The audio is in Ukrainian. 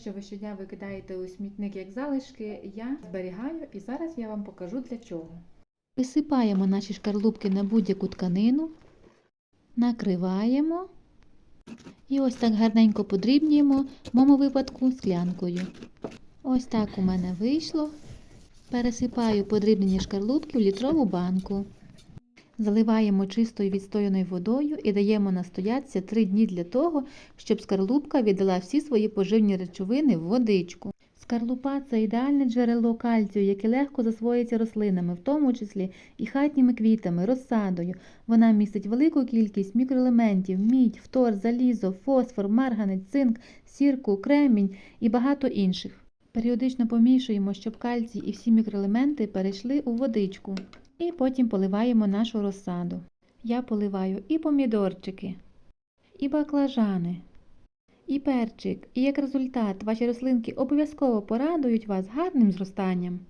що ви щодня викидаєте у смітник як залишки, я зберігаю і зараз я вам покажу для чого. Висипаємо наші шкарлупки на будь-яку тканину, накриваємо і ось так гарненько подрібнюємо, в моєму випадку склянкою. Ось так у мене вийшло. Пересипаю подрібнені шкарлупки в літрову банку. Заливаємо чистою відстояною водою і даємо настоятися 3 дні для того, щоб скарлупка віддала всі свої поживні речовини в водичку. Скарлупа це ідеальне джерело кальцію, яке легко засвоюється рослинами, в тому числі і хатніми квітами, розсадою. Вона містить велику кількість мікроелементів, мідь, фтор, залізо, фосфор, марганець, цинк, сірку, кремінь і багато інших. Періодично помішуємо, щоб кальцій і всі мікроелементи перейшли у водичку. І потім поливаємо нашу розсаду. Я поливаю і помідорчики, і баклажани, і перчик. І як результат ваші рослинки обов'язково порадують вас гарним зростанням.